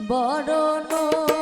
বরণ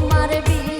তোমার বিয়ে